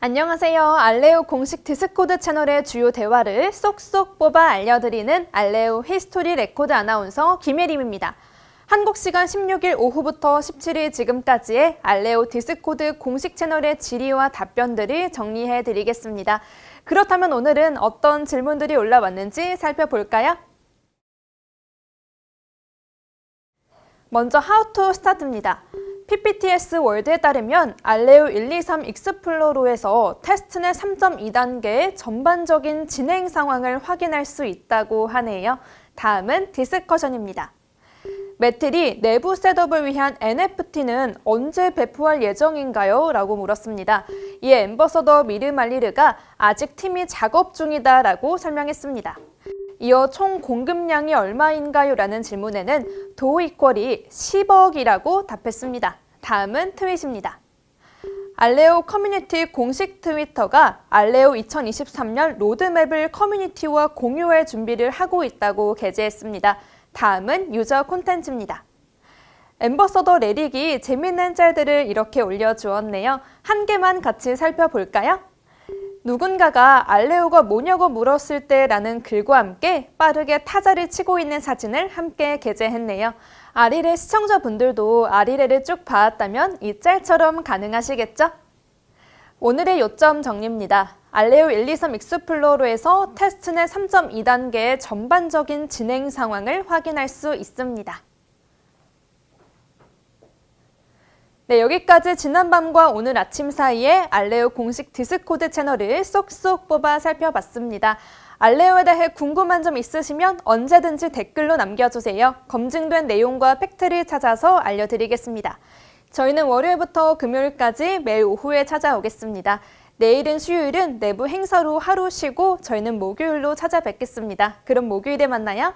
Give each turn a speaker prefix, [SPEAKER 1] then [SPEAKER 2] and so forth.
[SPEAKER 1] 안녕하세요. 알레오 공식 디스코드 채널의 주요 대화를 쏙쏙 뽑아 알려드리는 알레오 히스토리 레코드 아나운서 김예림입니다. 한국 시간 16일 오후부터 17일 지금까지의 알레오 디스코드 공식 채널의 질의와 답변들을 정리해 드리겠습니다. 그렇다면 오늘은 어떤 질문들이 올라왔는지 살펴볼까요? 먼저 to Start입니다. PPTS 월드에 따르면 알레오 123 익스플로러에서 테스트넷 3.2단계의 전반적인 진행 상황을 확인할 수 있다고 하네요. 다음은 디스커션입니다. 매틀이 내부 셋업을 위한 NFT는 언제 배포할 예정인가요? 라고 물었습니다. 이에 엠버서더 미르 말리르가 아직 팀이 작업 중이다 라고 설명했습니다. 이어 총 공급량이 얼마인가요? 라는 질문에는 도 이퀄이 10억이라고 답했습니다. 다음은 트윗입니다. 알레오 커뮤니티 공식 트위터가 알레오 2023년 로드맵을 커뮤니티와 공유할 준비를 하고 있다고 게재했습니다. 다음은 유저 콘텐츠입니다. 엠버서더 레릭이 재밌는 짤들을 이렇게 올려주었네요. 한 개만 같이 살펴볼까요? 누군가가 알레오가 뭐냐고 물었을 때라는 글과 함께 빠르게 타자를 치고 있는 사진을 함께 게재했네요. 아리레 시청자분들도 아리레를 쭉 봐왔다면 이 짤처럼 가능하시겠죠? 오늘의 요점 정리입니다. 알레오 123 익스플로러에서 테스트넷 3.2단계의 전반적인 진행 상황을 확인할 수 있습니다. 네, 여기까지 지난밤과 오늘 아침 사이에 알레오 공식 디스코드 채널을 쏙쏙 뽑아 살펴봤습니다. 알레오에 대해 궁금한 점 있으시면 언제든지 댓글로 남겨주세요. 검증된 내용과 팩트를 찾아서 알려드리겠습니다. 저희는 월요일부터 금요일까지 매일 오후에 찾아오겠습니다. 내일은 수요일은 내부 행사로 하루 쉬고 저희는 목요일로 찾아뵙겠습니다. 그럼 목요일에 만나요.